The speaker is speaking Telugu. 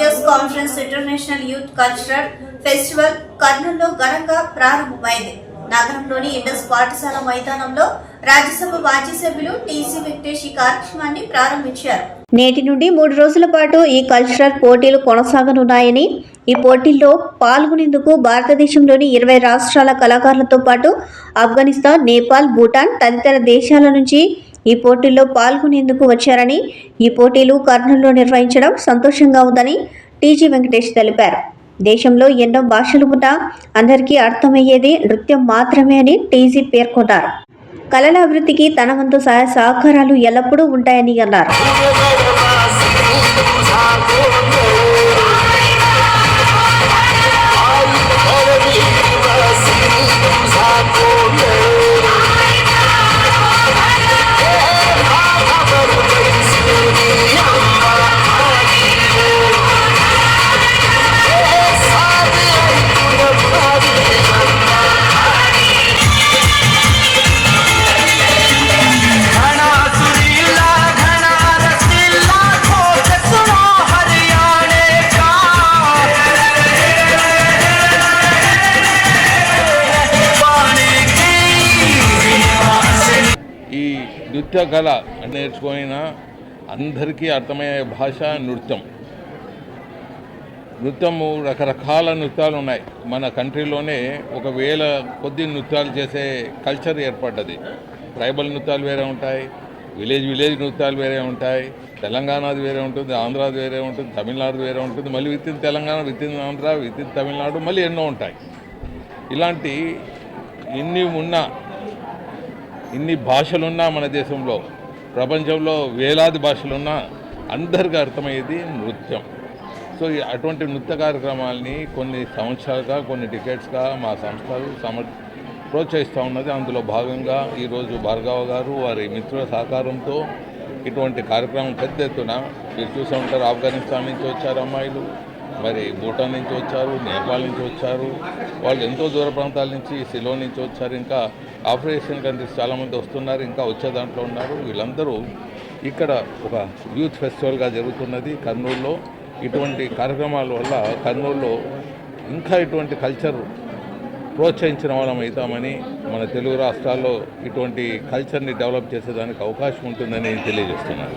Years conference international youth cultural festival కర్నూలులో ఘనంగా ప్రారంభమైంది. నగరంలోని ఇండస్ పాఠశాల మైదానంలో రాజ్యసభ మాజీ సభ్యులు టీసీ వెంకటేష్ ఈ కార్యక్రమాన్ని ప్రారంభించారు. నేటి నుండి మూడు రోజుల పాటు ఈ కల్చరల్ పోటీలు కొనసాగనున్నాయని ఈ పోటీల్లో పాల్గొనేందుకు భారతదేశంలోని ఇరవై రాష్ట్రాల కళాకారులతో పాటు ఆఫ్ఘనిస్తాన్ నేపాల్ భూటాన్ తదితర దేశాల నుంచి ఈ పోటీల్లో పాల్గొనేందుకు వచ్చారని ఈ పోటీలు కర్నూలులో నిర్వహించడం సంతోషంగా ఉందని టీజీ వెంకటేష్ తెలిపారు. దేశంలో ఎన్నో భాషలు ఉన్నా అందరికీ అర్థమయ్యేది నృత్యం మాత్రమే అని టీజీ పేర్కొన్నారు. కళల అభివృద్ధికి తన వంతు సహాయ సహకారాలు ఎల్లప్పుడూ ఉంటాయని అన్నారు. ఈ నృత్య కళ నేర్చుకున్న అందరికీ అర్థమయ్యే భాష నృత్యం. నృత్యము రకరకాల నృత్యాలు ఉన్నాయి మన కంట్రీలోనే ఒక వేల కొద్ది నృత్యాలు చేసే కల్చర్ ఏర్పడ్డది. ట్రైబల్ నృత్యాలు వేరే ఉంటాయి విలేజ్ విలేజ్ నృత్యాలు వేరే ఉంటాయి తెలంగాణది వేరే ఉంటుంది ఆంధ్రాది వేరే ఉంటుంది తమిళనాడు వేరే ఉంటుంది మళ్ళీ within Telangana within Andhra within Tamil Nadu మళ్ళీ ఎన్నో ఉంటాయి. ఇలాంటి ఇన్ని ఉన్నా ఇన్ని భాషలున్నా మన దేశంలో ప్రపంచంలో వేలాది భాషలున్నా అందరికీ అర్థమయ్యేది నృత్యం. సో ఈ అటువంటి నృత్య కార్యక్రమాల్ని కొన్ని సంవత్సరాలుగా కొన్ని టికెట్స్గా మా సంస్థలు సమ ప్రోత్సహిస్తూ ఉన్నది. అందులో భాగంగా ఈరోజు భార్గవ గారు వారి మిత్రుల సహకారంతో ఇటువంటి కార్యక్రమం పెద్ద ఎత్తున మీరు చూసే ఉంటారు. ఆఫ్ఘనిస్తాన్ నుంచి వచ్చారు అమ్మాయిలు. మరి భూటాన్ నుంచి వచ్చారు నేపాల్ నుంచి వచ్చారు వాళ్ళు ఎంతో దూర ప్రాంతాల నుంచి సిలో నుంచి వచ్చారు ఇంకా ఆపరేషన్ కంట్రీస్ చాలామంది వస్తున్నారు ఇంకా వచ్చే దాంట్లో ఉన్నారు. వీళ్ళందరూ ఇక్కడ ఒక యూత్ ఫెస్టివల్గా జరుగుతున్నది కర్నూలులో. ఇటువంటి కార్యక్రమాల వల్ల కర్నూలులో ఇంకా ఇటువంటి కల్చర్ ప్రోత్సహించిన వాళ్ళం అవుతామని మన తెలుగు రాష్ట్రాల్లో ఇటువంటి కల్చర్ని డెవలప్ చేసేదానికి అవకాశం ఉంటుందని తెలియజేస్తున్నాను.